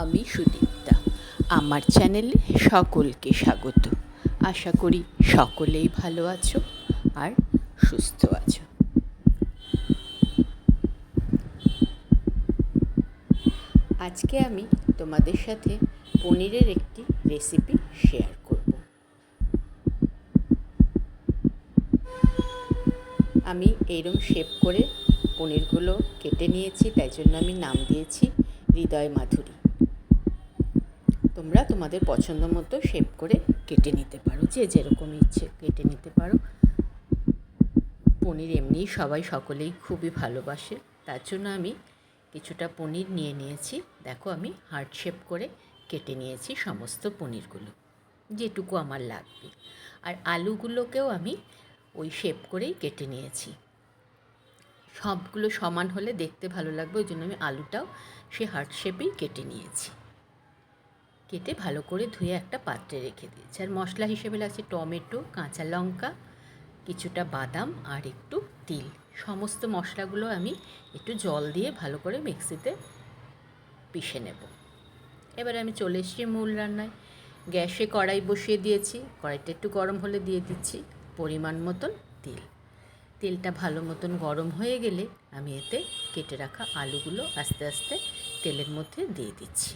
আমি সুদীপ্তা। আমার চ্যানেলে সকলকে স্বাগত। আশা করি সকলেই ভালো আছো আর সুস্থ আছো। আজকে আমি তোমাদের সাথে পনিরের একটি রেসিপি শেয়ার করব আমি এইরকম শেপ করে পনিরগুলো কেটে নিয়েছি, তাই জন্য আমি নাম দিয়েছি হৃদয় মাধুরী। তোমরা তোমাদের পছন্দ মতো শেপ করে কেটে নিতে পারো, যে যেরকম ইচ্ছে কেটে নিতে পারো। পনির এমনি সবাই সকলেই খুবই ভালোবাসে, তার জন্য আমি কিছুটা পনির নিয়ে নিয়েছি। দেখো আমি হার্ট শেপ করে কেটে নিয়েছি সমস্ত পনিরগুলো, যেটুকু আমার লাগবে। আর আলুগুলোকেও আমি ওই শেপ করেই কেটে নিয়েছি। সবগুলো সমান হলে দেখতে ভালো লাগবে, ওই জন্য আমি আলুটাও সে হার্ট শেপেই কেটে নিয়েছি। কেটে ভালো করে ধুয়ে একটা পাত্রে রেখে দিয়েছি। আর মশলা হিসেবে লাগছে টমেটো, কাঁচা লঙ্কা, কিছুটা বাদাম আর একটু তিল। সমস্ত মশলাগুলো আমি একটু জল দিয়ে ভালো করে মিক্সিতে পিষে নেব। এবারে আমি চলে এসেছি মূল রান্নায়। গ্যাসে কড়াই বসিয়ে দিয়েছি। কড়াইটা একটু গরম হলে দিয়ে দিচ্ছি। পরিমাণ মতন তেল। তেলটা ভালো মতন গরম হয়ে গেলে আমি এতে কেটে রাখা আলুগুলো আস্তে আস্তে তেলের মধ্যে দিয়ে দিচ্ছি।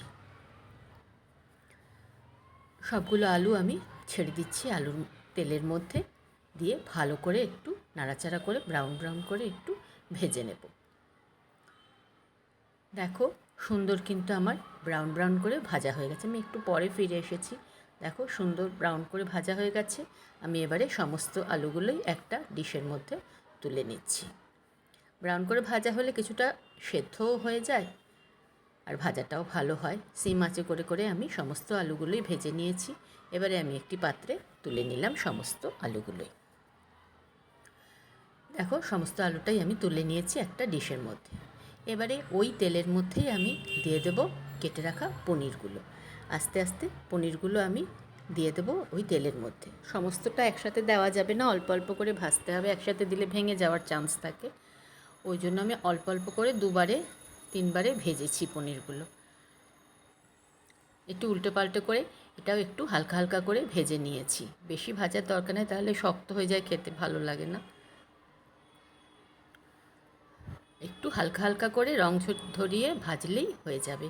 সবগুলো আলু আমি ছেড়ে দিচ্ছি আলুর তেলের মধ্যে দিয়ে ভালো করে একটু নাড়াচাড়া করে ব্রাউন ব্রাউন করে একটু ভেজে নেব। দেখো সুন্দর কিন্তু আমার ব্রাউন ব্রাউন করে ভাজা হয়ে গেছে। আমি একটু পরে ফিরে এসেছি। দেখো সুন্দর ব্রাউন করে ভাজা হয়ে গেছে। আমি এবারে সমস্ত আলুগুলোই একটা ডিশের মধ্যে তুলে নিচ্ছি। ব্রাউন করে ভাজা হলে কিছুটা সেদ্ধও হয়ে যায় আর ভাজাটাও ভালো হয়। সিম আঁচে করে করে আমি সমস্ত আলুগুলোই ভেজে নিয়েছি। এবারে আমি একটি পাত্রে তুলে নিলাম সমস্ত আলুগুলোই। দেখো সমস্ত আলুটাই আমি তুলে নিয়েছি একটা ডিশের মধ্যে। এবারে ওই তেলের মধ্যেই আমি দিয়ে দেব কেটে রাখা পনিরগুলো। আস্তে আস্তে পনিরগুলো আমি দিয়ে দেবো ওই তেলের মধ্যে। সমস্তটা একসাথে দেওয়া যাবে না, অল্প অল্প করে ভাজতে হবে, একসাথে দিলে ভেঙে যাওয়ার চান্স থাকে। ওই জন্য আমি অল্প অল্প করে দুবারে, তিনবারে ভেজেছি পনিরগুলো। একটু উল্টো পাল্টো করে এটাও একটু হালকা হালকা করে ভেজে নিয়েছি। বেশি ভাজার দরকার নেই, তাহলে শক্ত হয়ে যায়, খেতে ভালো লাগে না। একটু হালকা হালকা করে রং ধরিয়ে ভাজলেই হয়ে যাবে।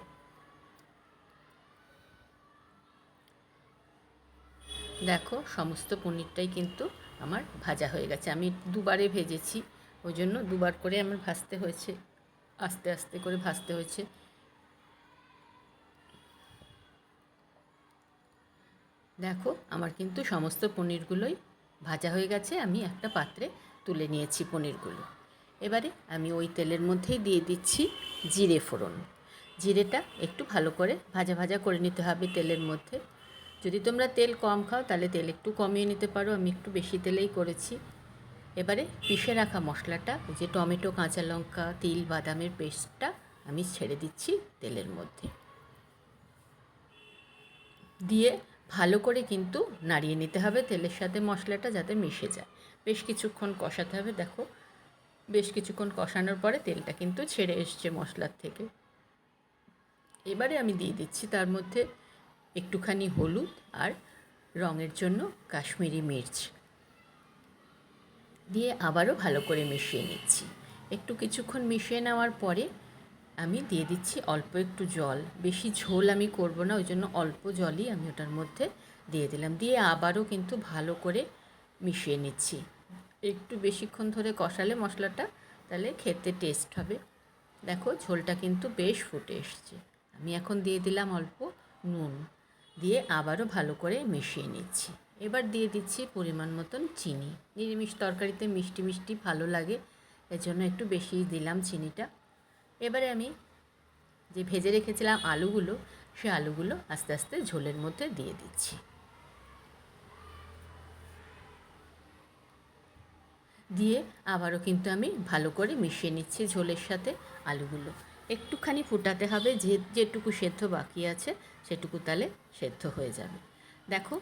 দেখো, সমস্ত পনিরটাই কিন্তু আমার ভাজা হয়ে গেছে। আমি দুবারে ভেজেছি, ওই জন্য দুবার করে আমার ভাজতে হয়েছে, আস্তে আস্তে করে ভাজতে হয়েছে। দেখো, আমার কিন্তু সমস্ত পনিরগুলোই ভাজা হয়ে গেছে, আমি একটা পাত্রে তুলে নিয়েছি পনিরগুলো। এবারে আমি ওই তেলের মধ্যেই দিয়ে দিচ্ছি জিরে ফোড়ন। জিরেটা একটু ভালো করে ভাজা ভাজা করে নিতে হবে তেলের মধ্যে। যদি তোমরা তেল কম খাও, তাহলে তেল একটু কমিয়ে নিতে পারো। আমি একটু বেশি তেলেই করেছি। এবারে পিষে রাখা মশলাটা যে টমেটো, কাঁচা লঙ্কা, তিল, বাদামের পেস্টটা আমি ছেড়ে দিচ্ছি তেলের মধ্যে। দিয়ে ভালো করে কিন্তু নাড়িয়ে নিতে হবে তেলের সাথে মশলাটা যাতে মিশে যায়। বেশ কিছুক্ষণ কষাতে হবে, দেখো। বেশ কিছুক্ষণ কষানোর পরে তেলটা কিন্তু ছেড়ে এসছে মশলার থেকে। এবারে আমি দিয়ে দিচ্ছি তার মধ্যে একটুখানি হলুদ আর রঙের জন্য কাশ্মীরি মির্চ। দিয়ে আবারও ভালো করে মিশিয়ে নিচ্ছি। একটু কিছুক্ষণ মিশিয়ে নেওয়ার পরে আমি দিয়ে দিচ্ছি অল্প একটু জল। বেশি ঝোল আমি করব না, ওই জন্য অল্প জলই আমি ওটার মধ্যে দিয়ে দিলাম। দিয়ে আবারও কিন্তু ভালো করে মিশিয়ে নিচ্ছি। একটু বেশিক্ষণ ধরে কষালে মশলাটা, তাহলে খেতে টেস্ট হবে। দেখো ঝোলটা কিন্তু বেশ ফুটে এসছে। আমি এখন দিয়ে দিলাম অল্প নুন। দিয়ে আবারও ভালো করে মিশিয়ে নিচ্ছি। এবার দিয়ে দিচ্ছি পরিমাণ মতন চিনি। নিরামিষ তরকারিতে মিষ্টি মিষ্টি ভালো লাগে এর জন্য একটু বেশি দিলাম চিনিটা। এবারে আমি যে ভেজে রেখেছিলাম আলুগুলো, সে আলুগুলো আস্তে আস্তে ঝোলের মধ্যে দিয়ে দিচ্ছি। দিয়ে আবারও কিন্তু আমি ভালো করে মিশিয়ে নিচ্ছি ঝোলের সাথে আলুগুলো। একটুখানি ফুটাতে হবে, যে যেটুকু সেদ্ধ বাকি আছে, সেটুকু তাহলে সেদ্ধ হয়ে যাবে। দেখো,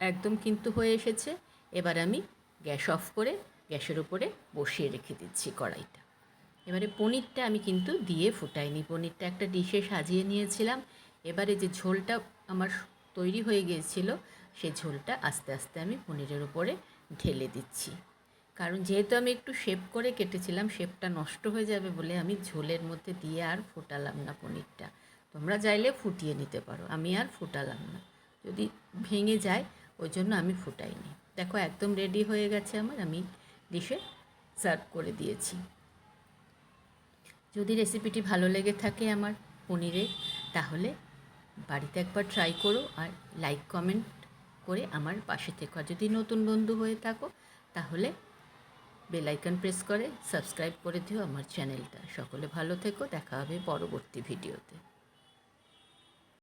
একদম কিন্তু হয়ে এসেছে। এবার আমি গ্যাস অফ করে, গ্যাসের উপরে বসিয়ে রেখে দিচ্ছি কড়াইটা। এবারে পনিরটা আমি কিন্তু দিয়ে ফুটাইনি। পনিরটা একটা ডিশে সাজিয়ে নিয়েছিলাম। এবারে যে ঝোলটা আমার তৈরি হয়ে গিয়েছিল সেই ঝোলটা আস্তে আস্তে আমি পনিরের উপরে ঢেলে দিচ্ছি। কারণ যেহেতু আমি একটু শেপ করে কেটেছিলাম শেপটা নষ্ট হয়ে যাবে বলে আমি ঝোলের মধ্যে দিয়ে আর ফোটালাম না পনিরটা। তোমরা চাইলে ফুটিয়ে নিতে পারো, আমি আর ফুটালাম না। যদি ভেঙে যায়, ওই জন্য আমি ফুটাইনি। দেখো, একদম রেডি হয়ে গেছে আমার, আমি ডিশে সার্ভ করে দিয়েছি। যদি রেসিপিটি ভালো লেগে থাকে আমার পনিরের তাহলে বাড়িতে একবার ট্রাই করো আর লাইক কমেন্ট করে আমার পাশে থেকো। আর যদি নতুন বন্ধু হয়ে থাকো, তাহলে বেল আইকন প্রেস করে, সাবস্ক্রাইব করে দিও আমার চ্যানেলটা। সকলে ভালো থেকো, দেখা হবে পরবর্তী ভিডিওতে।